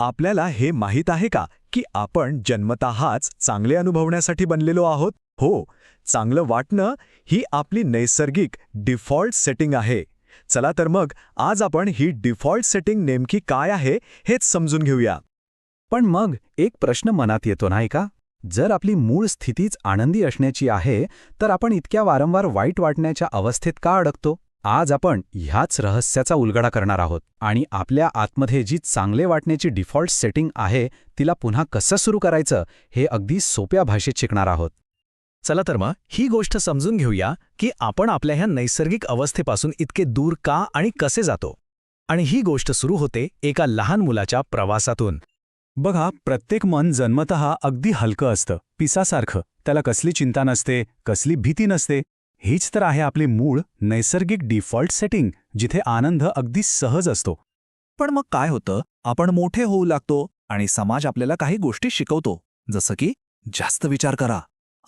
आपल्याला हे माहीत आहे का की आपण जन्मतःच चांगले अनुभवण्यासाठी बनलेलो आहोत? हो चांगलं वाटणं ही आपली नैसर्गिक डिफॉल्ट सेटिंग आहे. चला तर मग आज आपण ही डिफॉल्ट सेटिंग नेमकी काय आहे हेच समजून घेऊया. पण मग एक प्रश्न मनात येतो नाही का? जर आपली मूळ स्थितीच आनंदी असण्याची आहे तर आपण इतक्या वारंवार वाईट वाटण्याच्या अवस्थेत का अडकतो? आज आपण ह्याच रहस्याचा उलगडा करणार आहोत आणि आपल्या आतमध्ये जी चांगले वाटण्याची डिफॉल्ट सेटिंग आहे तिला पुन्हा कसं सुरू करायचं हे अगदी सोप्या भाषेत शिकणार आहोत. चला तर मग ही गोष्ट समजून घेऊया की आपण आपल्या ह्या नैसर्गिक अवस्थेपासून इतके दूर का आणि कसे जातो? आणि ही गोष्ट सुरू होते एका लहान मुलाच्या प्रवासातून. बघा प्रत्येक मन जन्मतः अगदी हलकं असतं पिसासारखं. त्याला कसली चिंता नसते कसली भीती नसते हीच तर आहे आपली मूळ नैसर्गिक डिफॉल्ट सेटिंग जिथे आनंद अगदी सहज असतो. पण मग काय होतं? आपण मोठे होऊ लागतो आणि समाज आपल्याला काही गोष्टी शिकवतो. जसं की जास्त विचार करा.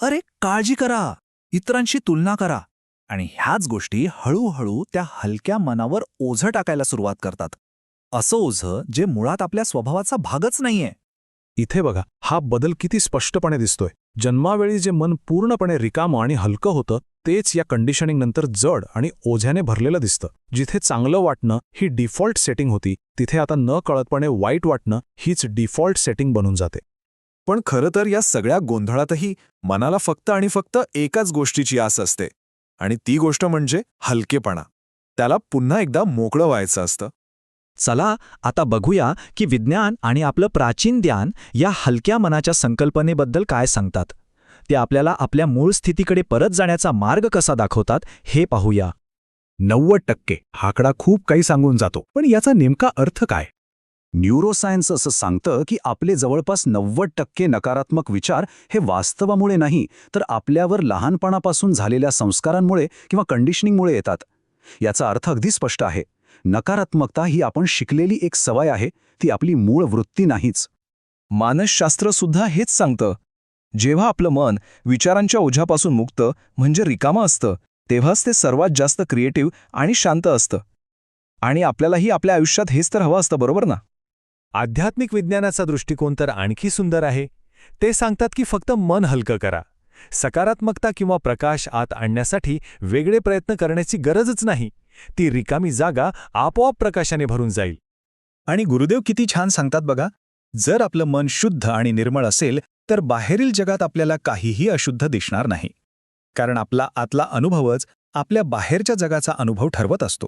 अरे काळजी करा. इतरांशी तुलना करा. आणि ह्याच गोष्टी हळूहळू त्या हलक्या मनावर ओझं टाकायला सुरुवात करतात. असं ओझं जे मुळात आपल्या स्वभावाचा भागच नाहीये. इथे बघा हा बदल किती स्पष्टपणे दिसतोय. जन्मावेळी जे मन पूर्णपणे रिकामं आणि हलकं होतं तेच या कंडिशनिंगनंतर जड आणि ओझ्याने भरलेलं दिसतं. जिथे चांगलं वाटणं ही डिफॉल्ट सेटिंग होती तिथे आता न कळतपणे वाईट वाटणं हीच डिफॉल्ट सेटिंग बनून जाते. पण खरं तर या सगळ्या गोंधळातही मनाला फक्त आणि फक्त एकाच गोष्टीची आस असते. आणि ती गोष्ट म्हणजे हलकेपणा. त्याला पुन्हा एकदा मोकळं व्हायचं असतं. चला आता बघूया की विज्ञान आणि आपलं प्राचीन ज्ञान या हलक्या मनाच्या संकल्पनेबद्दल काय सांगतात. ते आपल्याला आपल्या मूळ स्थितीकडे परत जाण्याचा मार्ग कसा दाखवतात हे पाहूया. नव्वद टक्के हाकडा खूप काही सांगून जातो. पण याचा नेमका अर्थ काय? न्यूरोसायन्स असं सांगतं की आपले जवळपास नव्वद टक्के नकारात्मक विचार हे वास्तवामुळे नाही तर आपल्यावर लहानपणापासून झालेल्या संस्कारांमुळे किंवा कंडिशनिंगमुळे येतात. याचा अर्थ अगदी स्पष्ट आहे. नकारात्मकता ही आपण शिकलेली एक सवय आहे ती आपली मूळ वृत्ती नाहीच. मानसशास्त्र सुद्धा हेच सांगतं. जेव्हा आपलं मन विचारांच्या ओझ्यापासून मुक्त म्हणजे रिकामं असतं तेव्हाच ते सर्वात जास्त क्रिएटिव्ह आणि शांत असतं. आणि आपल्यालाही आपल्या आयुष्यात हेच तर हवं असतं बरोबर ना? आध्यात्मिक विज्ञानाचा दृष्टिकोन तर आणखी सुंदर आहे. ते सांगतात की फक्त मन हलकं करा. सकारात्मकता किंवा प्रकाश आत आणण्यासाठी वेगळे प्रयत्न करण्याची गरजच नाही. ती रिकामी जागा आपोआप प्रकाशाने भरून जाईल. आणि गुरुदेव किती छान सांगतात बघा. जर आपलं मन शुद्ध आणि निर्मळ असेल तर बाहेरील जगात आपल्याला काहीही अशुद्ध दिसणार नाही. कारण आपला आतला अनुभवच आपल्या बाहेरच्या जगाचा अनुभव ठरवत असतो.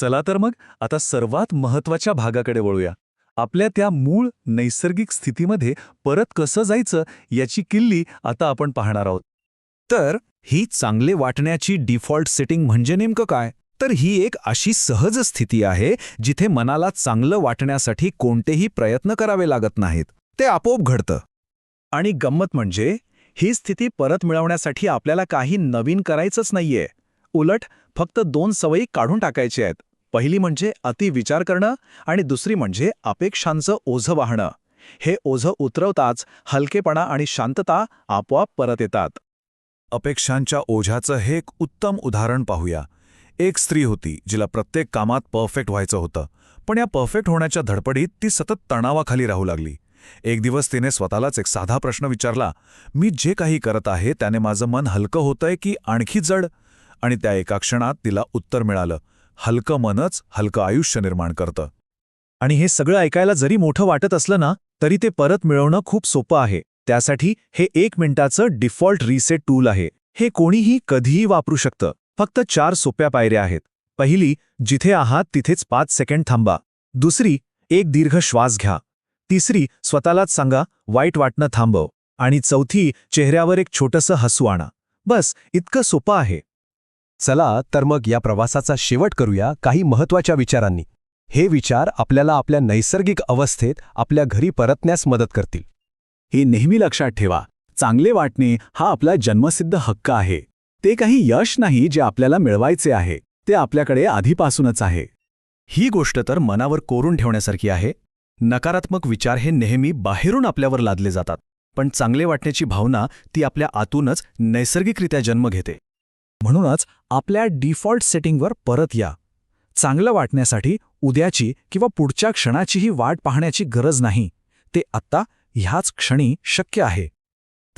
चला तर मग आता सर्वात महत्त्वाच्या भागाकडे वळूया. आपल्या त्या मूळ नैसर्गिक स्थितीमध्ये परत कसं जायचं याची किल्ली आता आपण पाहणार आहोत. तर ही चांगले वाटण्याची डिफॉल्ट सेटिंग म्हणजे नेमकं काय? तर ही एक अशी सहज स्थिती आहे जिथे मनाला चांगलं वाटण्यासाठी कोणतेही प्रयत्न करावे लागत नाहीत. ते आपोआप घडतं. आणि गंमत म्हणजे ही स्थिती परत मिळवण्यासाठी आपल्याला काही नवीन करायचंच नाहीये. उलट फक्त दोन सवयी काढून टाकायच्या आहेत. पहिली म्हणजे अति विचार करणं आणि दुसरी म्हणजे अपेक्षांचं ओझं वाहणं. हे ओझं उतरवताच हलकेपणा आणि शांतता आपोआप परत येतात. अपेक्षांच्या ओझ्याचं हे एक उत्तम उदाहरण पाहूया. एक स्त्री होती जिला प्रत्येक कामात परफेक्ट व्हायचं होतं. पण या परफेक्ट होण्याच्या धडपडीत ती सतत तणावाखाली राहू लागली. एक दिवस तिने स्वतःलाच एक साधा प्रश्न विचारला मी जे काही करत आहे त्याने माझं मन हलकं होतंय की आणखी जड? आणि त्या एका क्षणात तिला उत्तर मिळालं हलकं मनच हलकं आयुष्य निर्माण करतं. आणि हे सगळं ऐकायला जरी मोठं वाटत असलं ना तरी ते परत मिळवणं खूप सोपं आहे. त्यासाठी हे एक मिनिटाचं डिफॉल्ट रिसेट टूल आहे. हे कोणीही कधीही वापरू शकतं. फक्त चार सोप्या पायऱ्या आहेत. पहिली जिथे आहात तिथेच पाच सेकंड थांबा. दुसरी एक दीर्घ श्वास घ्या. तिसरी स्वतःलाच सांगा वाईट वाटणं थांबव. आणि चौथी चेहऱ्यावर एक छोटंसं हसू आणा. बस इतकं सोपं आहे. चला तर मग या प्रवासाचा शेवट करूया काही महत्त्वाच्या विचारांनी. हे विचार आपल्याला आपल्या नैसर्गिक अवस्थेत आपल्या घरी परतण्यास मदत करतील. हे नेहमी लक्षात ठेवा. चांगले वाटणे हा आपला जन्मसिद्ध हक्क आहे. ते काही यश नाही जे आपल्याला मिळवायचे आहे. ते आपल्याकडे आधीपासूनच आहे. ही गोष्ट तर मनावर कोरून ठेवण्यासारखी आहे. नकारात्मक विचार हे नेहमी बाहेरून आपल्यावर लादले जातात पण चांगले वाटण्याची भावना ती आपल्या आतूनच नैसर्गिकरित्या जन्म घेते. म्हणूनच आपल्या डिफॉल्ट सेटिंगवर परत या. चांगलं वाटण्यासाठी उद्याची किंवा पुढच्या क्षणाचीही वाट पाहण्याची गरज नाही. ते आत्ता ह्याच क्षणी शक्य आहे.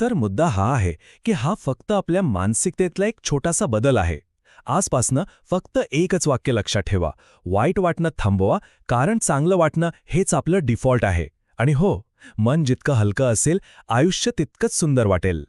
तर मुद्दा हा आहे की हा फक्त आपल्या मानसिकतेतला एक छोटासा बदल आहे. आजपासनं फक्त एकच वाक्य लक्षात ठेवा. वाईट वाटणं थांबवा कारण चांगलं वाटणं हेच आपलं डिफॉल्ट आहे. आणि हो मन जितकं हलकं असेल आयुष्य तितकंच सुंदर वाटेल.